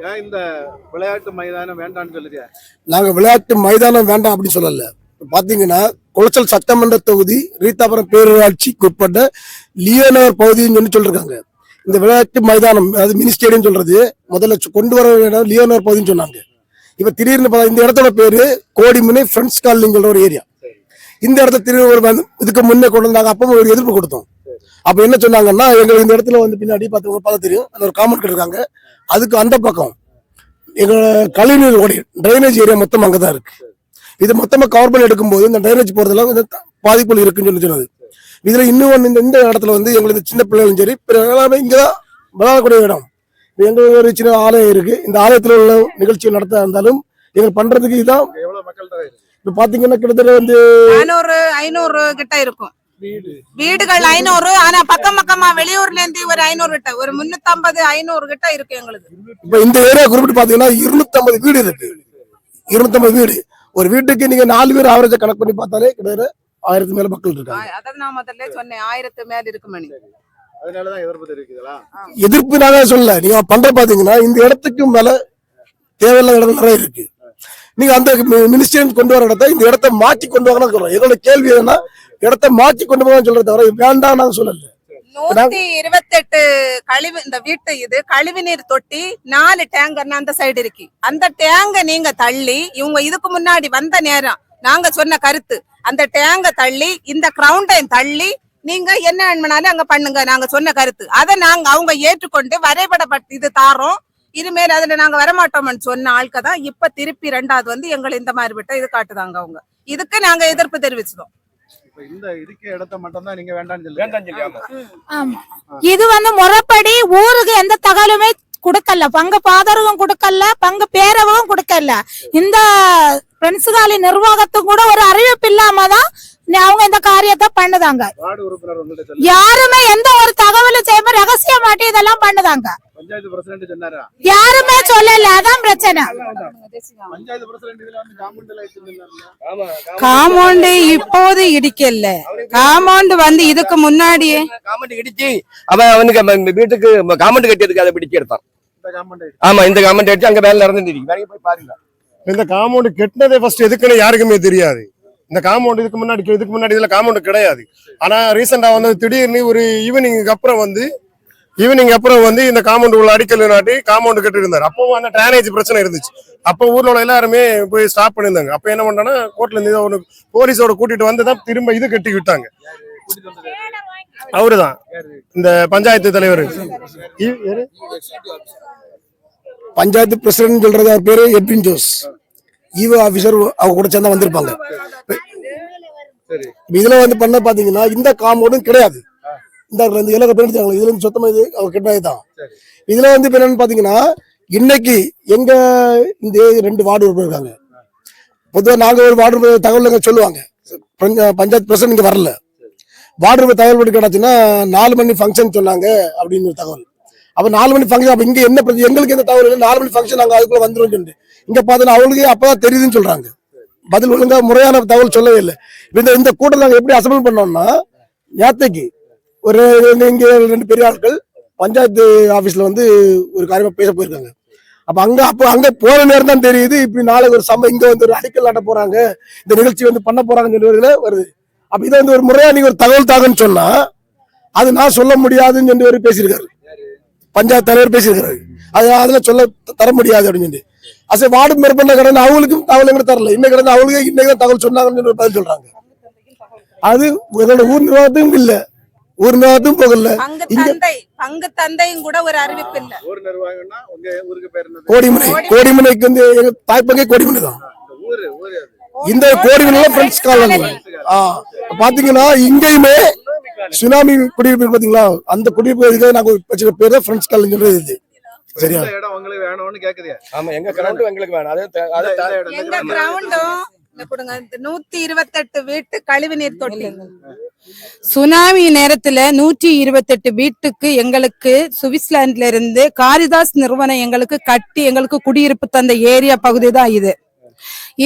ஏன் இந்த விளையாட்டு மைதானம் வேண்டாம்னு சொல்லுறியா? நாங்க விளையாட்டு மைதானம் வேண்டாம் அப்படின்னு சொல்லல. பார்த்தீங்கன்னா பாத்தீங்கன்னா குளச்சல் சட்டமன்ற தொகுதி ரீதாபுரம் பேரூராட்சிக்கு உட்பட்ட லியோனவர் பகுதின்னு சொல்லி சொல்லிருக்காங்க. இந்த விளையாட்டு மைதானம் அதாவது மினி ஸ்டேடியம் சொல்றது முதல்ல கொண்டு வர இடம் லியோனவர் பகுதின்னு சொன்னாங்க. இப்ப திடீர்னு பார்த்தா இந்த இடத்தோட பேரு கோடிமுனை ஃப்ரெண்ட்ஸ் காலனிங்கிற ஒரு ஏரியா. இந்த இடத்த திடீர்னு இதுக்கு முன்னே கொண்டு வந்தாங்க அப்பவும் ஒரு எதிர்ப்பு கொடுத்தோம். அப்ப என்ன சொன்னாங்கன்னா எங்களுக்கு இந்த இடத்துல வந்து பின்னாடி பார்த்து பார்த்தா தெரியும். அந்த ஒரு காமெண்ட் இருக்காங்க அதுக்கு அந்த பக்கம் எங்க கழிவுநீர் ஓடி ட்ரைனேஜ் ஏரியா மொத்தம் அங்கதான் இருக்கு. இது மொத்தமா கவர் பண்ணி எடுக்கும்போது இந்த ட்ரைனேஜ் போறதுல கொஞ்சம் பாதிப்புகள் இருக்குன்னு சொல்லி சொன்னது இதுல இன்னும் ஒண்ணு இந்த இந்த இடத்துல வந்து எங்களுக்கு சின்ன பிள்ளைகளும் சரி எல்லாமே இங்கதான் விளையாடக்கூடிய இடம். எங்களுக்கு ஒரு சின்ன ஆலயம் இருக்கு. இந்த ஆலயத்துல உள்ள நிகழ்ச்சி நடத்த இருந்தாலும் எங்களுக்கு பண்றதுக்கு இதுதான். இங்க எவ்வளவு மக்கள் தொகை இருக்கு இப்ப பாத்தீங்கன்னா கிட்டத்தட்ட வந்து நானூறு ஐநூறு கிட்ட இருக்கும். வீடுகள் ஐநூறு ஆனா பக்கம் பக்கமா வெளியூர்ல இருந்து ஒரு ஐநூறு கிட்ட ஒரு முன்னூத்தம்பது ஐநூறு கிட்ட இருக்கு எங்களுக்கு இப்ப இந்த ஏரியா குறிப்பிட்டு பாத்தீங்கன்னா இருநூத்தம்பது வீடு இருக்கு. இருநூத்தம்பது வீடு. ஒரு வீட்டுக்கு நீங்க நாலு பேர் ஆவரேஜா கணக்கு பண்ணி பார்த்தாலே கிட்டத்தட்ட ஆயிரத்து மேல மக்கள் இருக்காங்க. அதான் நான் முதல்ல சொன்னேன். ஆயிரத்து மேல இருக்கு மணி. எதிர்ப்பு தெரிவிக்குதுங்களா எதிர்ப்பு நாங்க பண்ற பாத்தீங்கன்னா இந்த இடத்துக்கு மேல தேவையில்லாத இடம் நிறைய இருக்கு. நீங்க அந்த மினிஸ்டர் கொண்டு வர இடத்த இந்த இடத்த மாற்றி கொண்டு சொல்றோம். எங்களோட கேள்வி என்னன்னா இடத்த மாற்றி கொண்டு போக சொல்றத தவிர வேண்டாம் நாங்க சொல்லல. நூத்தி இருபத்தெட்டு கழிவு இந்த வீட்டு இது கழிவு நீர் தொட்டி நாலு டேங்கர் அந்த சைடு இருக்கு. அந்த டேங்க நீங்க தள்ளி இவங்க இதுக்கு முன்னாடி வந்த நேரம் நாங்க சொன்ன கருத்து அந்த டேங்க தள்ளி இந்த கிரவுண்டையும் தள்ளி நீங்க என்ன வேணும்னாலும் அங்க பண்ணுங்க நாங்க சொன்ன கருத்து. அதை நாங்க அவங்க ஏற்றுக்கொண்டு வரைபடப்பட்டு இது தாரோம். இனிமேல் அதுல நாங்க வரமாட்டோம்னு சொன்ன ஆட்க தான் இப்ப திருப்பி ரெண்டாவது வந்து எங்களை இந்த மாதிரி விட்ட இது காட்டுதாங்க அவங்க. இதுக்கு நாங்க எதிர்ப்பு தெரிவிச்சதோம் இப்ப இந்த இருக்க இடத்த மட்டும் தான் நீங்க வேண்டாம்னு சொல்லுங்க. ஆமா. இது வந்து முறைப்படி ஊருக்கு எந்த தகவலுமே கொடுக்கல. பங்கு பாதரவும் கொடுக்கல பங்கு பேரவும் கொடுக்கல. இந்த பிரின்சிபாலி நிர்வாகத்துக்கு கூட ஒரு அறிவிப்பு இல்லாம தான் அவங்க இந்த காரியத்தை பண்ணுதாங்க. யாருமே எந்த ஒரு தகவலும் செய்யாம ரகசியமாட்டி இதெல்லாம் பண்ணுதாங்க. பஞ்சாயத்து பிரசிடண்ட் சொன்னாரா? யாருமே சொல்லல அதான் பிரச்சனை. பஞ்சாயத்து பிரசிடண்ட் இதுல வந்து காம்பவுண்ட்ல வச்சிருந்தாங்க காம்பவுண்ட் இப்போது இடிக்கல காம்பவுண்ட் வந்து இதுக்கு முன்னாடியே. காமெண்ட் இடிச்சு அவன் அவனுக்கு அவன் வீட்டுக்கு காமெண்ட் கட்டியதுக்கு அதை பிடிச்சு எடுத்தான். இந்த காம்பவுண்ட் ஆமா இந்த காமெண்ட் அடிச்சு அங்க வேலை நடந்துட்டு இருக்கு. போய் பாருங்க. இந்த காம்பவுண்ட் கெட்டினதே ஃபர்ஸ்ட் எதுக்குன்னு யாருக்குமே தெரியாது. இந்த காம்பவுண்ட் இதுக்கு முன்னாடி இதுக்கு முன்னாடி இதுல காம்பவுண்ட் கிடையாது. ஆனா ரீசெண்டா வந்து திடீர்னு ஒரு ஈவினிங்க்கு அப்புறம் வந்து ஈவினிங் அப்புறம் வந்து இந்த காம்பவுண்ட் உள்ள அடிக்கல் நாட்டி காம்பவுண்ட் கட்டி இருந்தாரு அப்பவும் அந்த டிரைனேஜ் பிரச்சனை இருந்துச்சு. அப்போ ஊர்ல உள்ள எல்லாருமே போய் ஸ்டாப் பண்ணியிருந்தாங்க. அப்ப என்ன பண்ணாங்கன்னா கோர்ட்ல இருந்து ஒன்று போலீஸோட கூட்டிட்டு வந்து தான் திரும்ப இது கட்டி விட்டாங்க. அவருதான். இந்த பஞ்சாயத்து தலைவர்? பஞ்சாயத்து பிரசிடன்ட் சொல்றது அவர் பேரு எட்வின் ஜோஸ் ஈவோ ஆபீசர் அவங்க கூட சேர்ந்தா வந்திருப்பாங்க. இதுல வந்து பண்ண பாத்தீங்கன்னா இந்த காம்பவுண்டும் கிடையாது. இந்த இந்த இலக்க பேணிச்சாங்க இதுல இருந்து சுத்தமா இது அவங்க தான் சரி. இதுல வந்து இப்ப என்னன்னு பாத்தீங்கன்னா இன்னைக்கு எங்க இந்த ரெண்டு வார்டு உறுப்பினர் இருக்காங்க. பொதுவா நாங்க ஒரு வார்டு தகவல் எங்க சொல்லுவாங்க. பஞ்ச- பஞ்சாயத்து பிரசிடன்ட் இங்க வரல. வார்டு தகவல் படி கேட்டாச்சுன்னா நாலு மணி ஃபங்க்ஷன் சொன்னாங்க அப்படின்னு ஒரு தகவல். அப்ப நாலு மணி ஃபங்க்ஷன் அப்ப இங்க என்ன எங்களுக்கு எந்த தகவல் இல்லை. நாலு மணி ஃபங்க்ஷன் நாங்க அதுக்குள்ள வந்துரும் சொல்லிட்டு. இங்க பார்த்தா அவங்களுக்கு அப்பதான் தெரியுதுன்னு சொல்றாங்க. பதில் ஒழுங்கா முறையான தகவல் சொல்லவே இல்லை. இந்த இந்த கூட்டம் நாங்க எப்படி அசம்பிள் பண்ணோம்னா நேத்தைக்கு ஒரு இங்க- ரெண்டு பெரிய ஆட்கள் பஞ்சாயத்து ஆபீஸ்ல வந்து ஒரு காரியமா பேச போயிருக்காங்க. அப்ப அங்க அப்ப அங்க போற நேரம் தான் தெரியுது. இப்படி நாளைக்கு ஒரு சம்பவம் இங்க வந்து ஒரு அடிக்கல் நாட்ட போறாங்க. இந்த நிகழ்ச்சி வந்து பண்ண போறாங்கன்னு சொல்லி வருது. அப்ப இதை வந்து ஒரு முறையா நீங்க ஒரு தகவல் தாங்கன்னு சொன்னா அது நான் சொல்ல முடியாதுன்னு சொல்லி ஒரு பேசியிருக்காரு. பஞ்சாயத்து தலைவர் பேசியிருக்காரு. அது அதுல சொல்ல தர முடியாது அப்படின்னு சொல்லி. அசை வார்டு மேற்பட்ட கடந்து அவங்களுக்கும் தகவல் எங்க தரல. இன்னைக்கு கடந்து அவங்களுக்கு இன்னைக்கு தகவல் சொன்னாங்கன்னு சொல்லி ஒரு பதில் சொல்றாங்க. அது எங்களோட ஊர் நிர்வாகத்துக்கும் இல்லை. ஊர் நிர்வாகத்துக்கும் போகல. பங்கு இங்க- தந்தை பங்கு தந்தையும் கூட ஒரு அறிவிப்பு இல்ல. ஊர் நிர்வாகம்னா உங்க ஊருக்கு பேர் என்னது? கோடிமனை கோடிமனைக்கு வந்து எங்க தாய்ப்பங்கே கோடிமனை தான். இந்த ஊரு ஊரு அது. இந்த கோடிமனையில ஃப்ரெண்ட்ஸ் பாத்தீங்கன்னா இங்கேயுமே சுனாமி குடியிருப்பு பாத்தீங்களா? அந்த குடியிருப்பு நாங்க வச்சுக்க பேர் தான் ஃப்ரெண்ட்ஸ் சொல்றது இது. சரியா? இடம் உங்களுக்கு வேணும்னு கேக்குதியா ஆமா எங்க கிரவுண்ட் எங்களுக்கு வேணும். அது எங்க. கிரவுண்டும் கொடுங்க. நூத்தி இருபத்தெட்டு வீட்டு கழிவு நீர் தொட்டி. சுனாமி நேரத்துல நூற்றி இருபத்தெட்டு வீட்டுக்கு எங்களுக்கு சுவிட்சர்லாந்துல இருந்து காரிதாஸ் நிறுவனம் எங்களுக்கு கட்டி எங்களுக்கு குடியிருப்பு தந்த ஏரியா பகுதி தான் இது.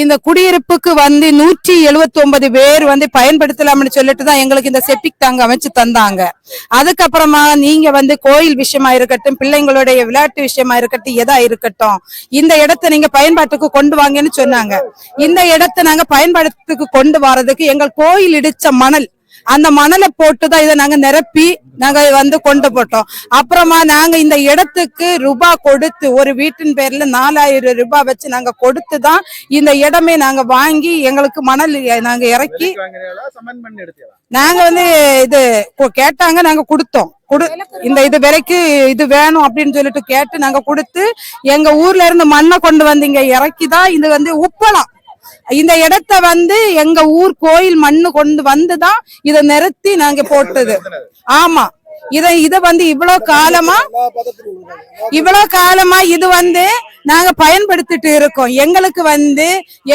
இந்த குடியிருப்புக்கு வந்து நூற்றி எழுபத்தி ஒன்பது பேர் வந்து பயன்படுத்தலாம்னு சொல்லிட்டு தான் எங்களுக்கு இந்த செப்டிக் டேங்க் அமைச்சு தந்தாங்க. அதுக்கப்புறமா நீங்க வந்து கோயில் விஷயமா இருக்கட்டும் பிள்ளைங்களுடைய விளையாட்டு விஷயமா இருக்கட்டும் எதா இருக்கட்டும் இந்த இடத்தை நீங்க பயன்பாட்டுக்கு கொண்டு வாங்கன்னு சொன்னாங்க. இந்த இடத்தை நாங்க பயன்பாட்டுக்கு கொண்டு வர்றதுக்கு எங்கள் கோயில் இடிச்ச மணல் அந்த மணலை போட்டுதான் இதை நாங்க நிரப்பி நாங்க வந்து கொண்டு போட்டோம். அப்புறமா நாங்க இந்த இடத்துக்கு ரூபாய் கொடுத்து ஒரு வீட்டின் பேர்ல நாலாயிரம் ரூபாய் வச்சு நாங்க கொடுத்து தான் இந்த இடமே நாங்க வாங்கி எங்களுக்கு மணல் நாங்க இறக்கி சமன் பண்ணி எடுத்தீங்களா? நாங்க வந்து இது கேட்டாங்க நாங்க கொடுத்தோம். குடு இந்த இது விலைக்கு இது வேணும் அப்படின்னு சொல்லிட்டு கேட்டு நாங்க கொடுத்து எங்க ஊர்ல இருந்து மண்ணை கொண்டு வந்து இங்க இறக்கி தான் இது வந்து உப்பளம். இந்த இடத்த வந்து எங்க ஊர் கோயில் மண்ணு கொண்டு வந்துதான் இதை நிறுத்தி நாங்க போட்டது. ஆமா. இதை இத வந்து இவ்வளவு காலமா இவ்வளவு காலமா இது வந்து நாங்க பயன்படுத்திட்டு இருக்கோம். எங்களுக்கு வந்து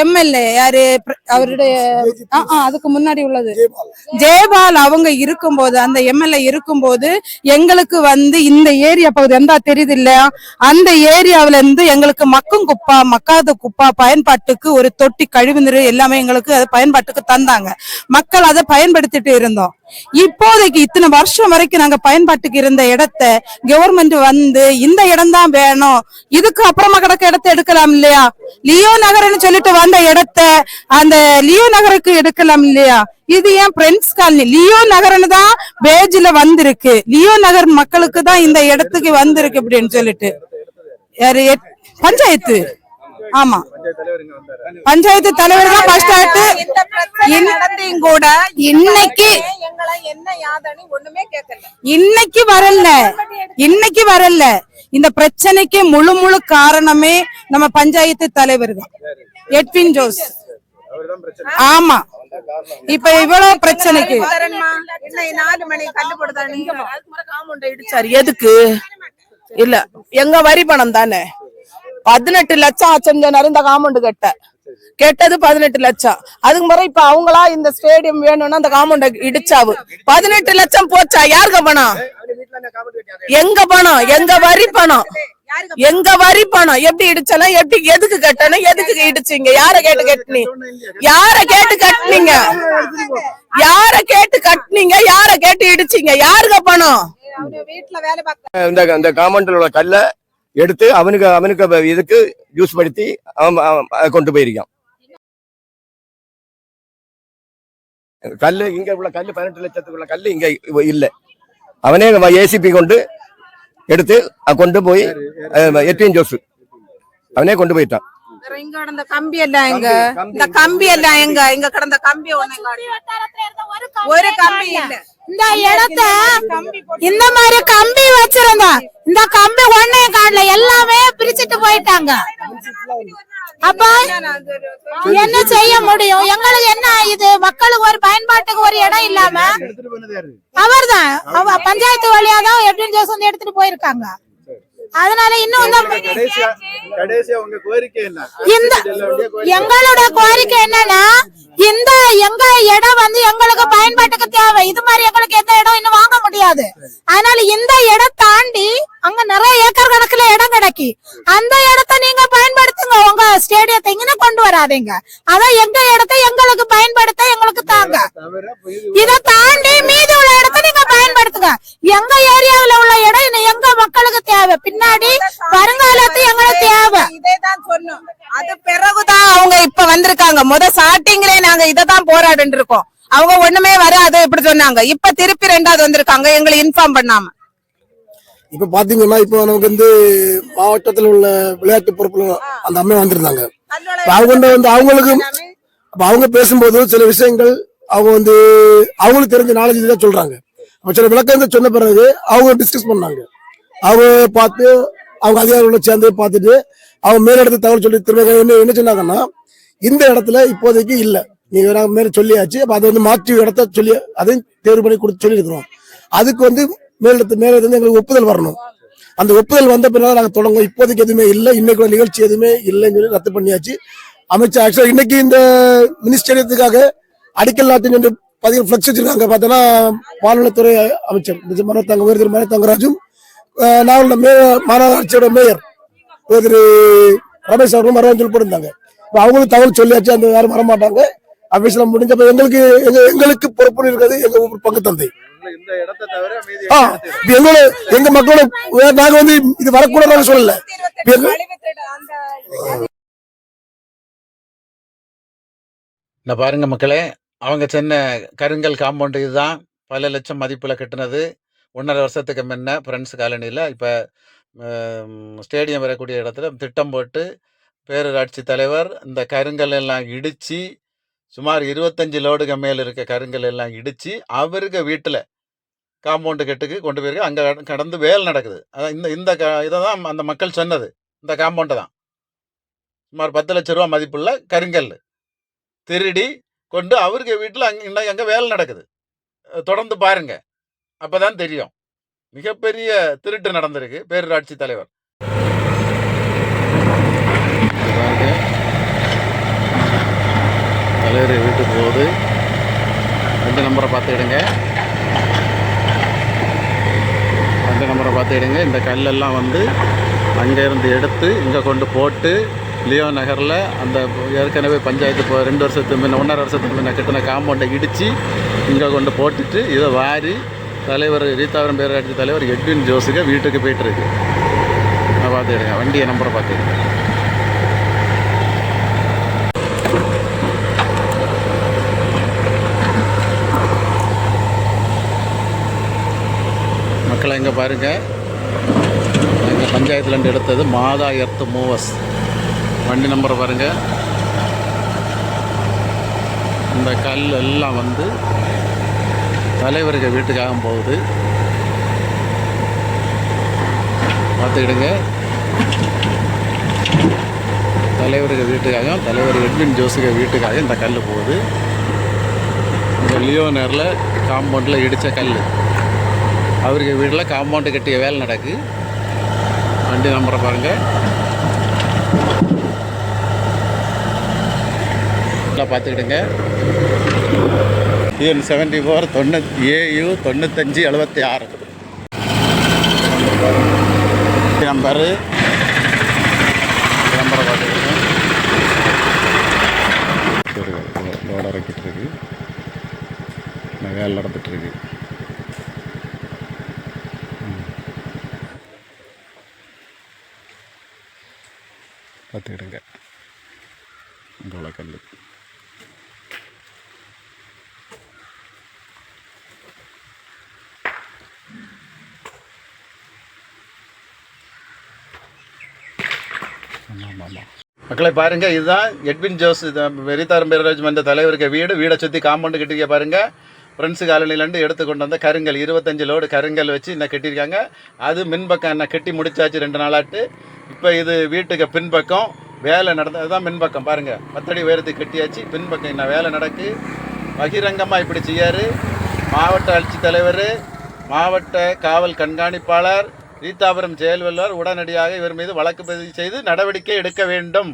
எம்எல்ஏ யாரு அவருடைய அதுக்கு முன்னாடி உள்ளது. ஜெயபால் அவங்க இருக்கும்போது அந்த எம்எல்ஏ இருக்கும்போது எங்களுக்கு வந்து இந்த ஏரியா பகுதி எந்தா தெரியுது இல்லையா? அந்த ஏரியாவில இருந்து எங்களுக்கு மக்கும் குப்பா மக்காத குப்பா பயன்பாட்டுக்கு ஒரு தொட்டி கழிவுநீர் எல்லாமே எங்களுக்கு அது பயன்பாட்டுக்கு தந்தாங்க. மக்கள் அதை பயன்படுத்திட்டு இருந்தோம். இப்போதைக்கு இத்தனை வருஷம் வரைக்கும் நாங்க பயன்பாட்டுக்கு இருந்த இடத்த கவர்மெண்ட் வந்து இந்த இடம் தான் வேணும். இதுக்கு அப்புறமா கிடக்க இடத்த எடுக்கலாம் இல்லையா? லியோ நகர்னு சொல்லிட்டு வந்த இடத்த அந்த லியோ நகருக்கு எடுக்கலாம் இல்லையா? இது ஏன் பிரெண்ட்ஸ் காலனி லியோ நகர்னு தான் பேஜ்ல வந்திருக்கு. லியோ நகர் மக்களுக்கு தான் இந்த இடத்துக்கு வந்திருக்கு அப்படின்னு சொல்லிட்டு. யாரு? பஞ்சாயத்து. ஆமா. பஞ்சாயத்து தலைவர் தான் ஃபர்ஸ்ட் ஆட்டு நடந்தையும் கூட இன்னைக்கு எங்களை என்ன யாதனி ஒண்ணுமே கேட்கல இன்னைக்கு வரல. இன்னைக்கு வரல. இந்த பிரச்சனைக்கு முழு முழு காரணமே நம்ம பஞ்சாயத்து தலைவர் தான். Edwin Jose. அவர்தான் பிரச்சனை. ஆமா. இப்ப இவ்வளவு பிரச்சனைக்கு. எதுக்கு? இல்ல எங்க வரி பணம் தானே? பதினெட்டு லட்சம் ஆச்சுன்னு சொன்னாரு இந்த காம்பவுண்ட் கட்ட. கேட்டது பதினெட்டு லட்சம். அதுக்கு முறை இப்ப அவங்களா இந்த ஸ்டேடியம் வேணும்னா அந்த காம்பவுண்ட இடிச்சாவு. பதினெட்டு லட்சம் போச்சா? யாருக்கு பணம்? எங்க பணம்? எங்க வரி பணம்? எங்க வரி பணம்? எப்படி இடிச்சலாம் எப்படி எதுக்கு கட்டணும்? எதுக்கு இடிச்சீங்க? யார கேட்டு கட்டினீ? யார கேட்டு கட்டுனீங்க? யார கேட்டு கட்டுனீங்க? யார கேட்டு இடிச்சீங்க? யாருக்க பணம்? இந்த இந்த உள்ள கல்லை எடுத்து அவனுக்கு அவனுக்கு இதுக்கு யூஸ் படுத்தி அவன் கொண்டு போயிருக்கான். கல்லு இங்க உள்ள கல்லு பதினெட்டு லட்சத்துக்கு உள்ள கல்லு இங்க இல்ல. அவனே ஏசிபி கொண்டு எடுத்து கொண்டு போய் எட்டியன் ஜோஸ் அவனே கொண்டு போயிட்டான். வேற இங்க கிடந்த கம்பி எல்லாம் எங்க? இந்த கம்பி எல்லாம் எங்க? இங்க கிடந்த கம்பி ஒண்ணு ஒரு கம்பி இல்ல. இந்த இடத்த இந்த மாதிரி கம்பி இந்த கம்பி ஒன்னையும் காணல எல்லாமே பிரிச்சுட்டு போயிட்டாங்க. அப்ப என்ன செய்ய முடியும்? எங்களுக்கு என்ன இது மக்களுக்கு ஒரு பயன்பாட்டுக்கு ஒரு இடம் இல்லாம எடுத்துட்டு போனது யாரு அவர்தான். அவ பஞ்சாயத்து வழியா தான் எப்படின்னு ஜோஸ் வந்து எடுத்துட்டு போயிருக்காங்க. அதனால இன்னும் இந்த எங்களோட கோரிக்கை என்னன்னா இந்த எங்க இடம் வந்து எங்களுக்கு பயன்பாட்டுக்கு தேவை. இது மாதிரி எங்களுக்கு எந்த இடம் இன்னும் வாங்க முடியாது. அதனால இந்த இடம் தாண்டி அங்க நிறைய ஏக்கர் கணக்குல இடம் கிடைக்கி. அந்த இடத்த நீங்க பயன்படுத்துங்க. உங்க ஸ்டேடியத்தை இங்கே கொண்டு வராதீங்க. அதான் எங்க இடத்த எங்களுக்கு பயன்படுத்த எங்களுக்கு தாங்க. இதை தாண்டி மீதி உள்ள இடத்த நீங்க பயன்படுத்துங்க. எங்க ஏரியாவில உள்ள இடம் எங்க மக்களுக்கு தேவை. பின்னாடி வருங்காலத்து எங்களுக்கு தேவை. இதேதான் சொன்னோம். அது பிறகுதான் அவங்க இப்ப வந்திருக்காங்க. முத ஸ்டார்டிங்ல நாங்க இததான் போராடிட்டு இருக்கோம் அவங்க ஒண்ணுமே வராது இப்படி சொன்னாங்க. இப்ப திருப்பி ரெண்டாவது வந்திருக்காங்க எங்களை இன்ஃபார்ம் பண்ணாம. இப்ப பாத்தீங்கன்னா இப்போ நமக்கு வந்து மாவட்டத்தில் உள்ள விளையாட்டு பொறுப்புல அந்த அம்மா வந்திருந்தாங்க. அவங்க வந்து அவங்களுக்கு அப்ப அவங்க பேசும்போது சில விஷயங்கள் அவங்க வந்து அவங்களுக்கு தெரிஞ்ச நாலேஜ் தான் சொல்றாங்க. சில விளக்கம் சொன்ன பிறகு அவங்க டிஸ்கஸ் பண்ணாங்க. அவங்க பார்த்து அவங்க அதிகாரிகளோட சேர்ந்து பார்த்துட்டு அவங்க மேலிடத்து தகவல் சொல்லி திரும்ப என்ன என்ன சொன்னாங்கன்னா இந்த இடத்துல இப்போதைக்கு இல்லை. நீங்கள் நாங்கள் மேலே சொல்லியாச்சு. அப்போ அதை வந்து மாற்றி இடத்த சொல்லி அதையும் தேர்வு பண்ணி கொடுத்து சொல்லியிருக்கிறோம். அதுக்கு வந்து மேலிடத்து மேலே வந்து எங்களுக்கு ஒப்புதல் வரணும். அந்த ஒப்புதல் வந்த பின்னால் நாங்கள் தொடங்குவோம். இப்போதைக்கு எதுவுமே இல்லை. இன்னைக்கு ஒரு நிகழ்ச்சி எதுவுமே இல்லைன்னு சொல்லி ரத்து பண்ணியாச்சு. அமைச்சர் ஆக்சுவலாக இன்னைக்கு இந்த மினிஸ்டரியத்துக்காக அடிக்கல் நாட்டின் என்று பதிவு ஃபிளக்ஸ் வச்சிருக்காங்க. பார்த்தோன்னா பால்வளத்துறை அமைச்சர். மனோ தங்க உயர்திரு மனோ தங்கராஜும் அஹ், மே மாநகராட்சியோட மேயர் திரு ரமேஷ் அவர்களும் வரவேன்னு சொல்லி போட்டிருந்தாங்க. இப்போ அவங்களுக்கு தகவல் சொல்லியாச்சு அந்த யாரும் வரமாட்டாங்க. ஆபீஸ்ல முடிஞ்சப்ப எங்களுக்கு எங்க எங்களுக்கு பொறுப்பு இருக்கிறது எங்க ஊர் பங்கு தந்தை. ஆ எங்களோட எங்க மக்களோட நாங்க வந்து இது வரக்கூடாதுன்னு சொல்லல. இந்த பாருங்க மக்களே அவங்க சின்ன கருங்கல் காம்பவுண்ட் இதுதான். பல லட்சம் மதிப்புல கட்டினது. ஒன்றரை வருஷத்துக்கு முன்ன ஃப்ரெண்ட்ஸ் காலனியில் இப்போ ஸ்டேடியம் வரக்கூடிய இடத்துல திட்டம் போட்டு பேரூராட்சி தலைவர் இந்த கருங்கல் எல்லாம் இடித்து சுமார் இருபத்தஞ்சி லோடுக்கு மேல் இருக்க கருங்கல் எல்லாம் இடித்து அவருக்கு வீட்டில் காம்பவுண்டு கெட்டுக்கு கொண்டு போயிருக்கு. அங்கே கடந்து வேலை நடக்குது. அதான் இந்த இந்த க இதை தான் அந்த மக்கள் சொன்னது. இந்த காம்பவுண்டை தான். சுமார் பத்து லட்ச ரூபா மதிப்புள்ள கருங்கல். திருடி கொண்டு அவருக்கு வீட்டில் அங்கே இன்னும் அங்கே வேலை நடக்குது. தொடர்ந்து பாருங்கள் அப்போதான் தெரியும். மிகப்பெரிய திருட்டு நடந்திருக்கு. பேரூராட்சி தலைவர். தலைவர் வீட்டுக்கு போகுது. ரெண்டு நம்பரை பார்த்துக்கிடுங்க ரெண்டு நம்பரை பார்த்துக்கிடுங்க இந்த கல்லெல்லாம் வந்து அங்கேருந்து எடுத்து இங்கே கொண்டு போட்டு லியோ நகரில் அந்த ஏற்கனவே பஞ்சாயத்து இப்போ ரெண்டு வருஷத்துக்கு முன்ன ஒன்றரை வருஷத்துக்கு முன்ன கட்டின காம்பவுண்டை இடித்து இங்கே கொண்டு போட்டுட்டு இதை வாரி தலைவர் ரீதாவரம் பேரூராட்சி தலைவர் எட்வின் ஜோஸுக்கு வீட்டுக்கு போயிட்டுருக்கு. நான் பார்த்துக்கிடுங்க வண்டியை நம்பரை பார்த்துக்கிடுங்க மக்களை இங்கே பாருங்கள் எங்கள் பஞ்சாயத்துலேருந்து எடுத்தது மாதா எர்த்து மூவஸ் வண்டி நம்பரை பாருங்கள் இந்த கல் எல்லாம் வந்து தலைவருக்கு வீட்டுக்காக போகுது. பார்த்துக்கிடுங்க. தலைவருக்கு வீட்டுக்காக தலைவர் எட்வின் ஜோஸுக்கு வீட்டுக்காக இந்த கல் போகுது. இந்த லியோனரில் காம்பவுண்டில் இடித்த கல் அவருக்கு வீட்டில் காம்பவுண்டு கட்டிய வேலை நடக்கு. வண்டி நம்பரை பாருங்கள் நல்லா பார்த்துக்கிடுங்க. யூஎன் செவன்டி ஃபோர் தொண்ணூற்றி ஏயு தொண்ணூத்தஞ்சு எழுபத்தி ஆறு. நம்பரு நம்பரை பார்த்துக்கிட்டேன் லோட இறக்கிட்டு இருக்கு இன்னும் வேலை நடந்துட்டுருக்கு. பார்த்துக்கிடுங்க. இங்கே கல் மக்களை பாருங்க இதுதான் எட்வின் ஜோஸ் இது வெறித்தாரம் பேரராஜ் மன்ற தலைவருக்கு வீடு. வீடை சுற்றி காம்பவுண்டு கட்டிக்க பாருங்க. ஃப்ரெண்ட்ஸு காலனிலேருந்து எடுத்து கொண்டு வந்த கருங்கல் இருபத்தஞ்சு லோடு கருங்கல் வச்சு இன்னும் கட்டியிருக்காங்க. அது மின்பக்கம் என்ன கட்டி முடிச்சாச்சு ரெண்டு நாளாட்டு. இப்போ இது வீட்டுக்கு பின்பக்கம் வேலை நடந்த அதுதான் மின்பக்கம் பாருங்கள் பத்தடி உயரத்துக்கு கட்டியாச்சு பின்பக்கம் என்ன வேலை நடக்கு. பகிரங்கமாக இப்படி செய்யாரு. மாவட்ட ஆட்சித்தலைவர் மாவட்ட காவல் கண்காணிப்பாளர் ரீதாபுரம் செயல்வல்லார் உடனடியாக இவர் மீது வழக்கு பதிவு செய்து நடவடிக்கை எடுக்க வேண்டும்.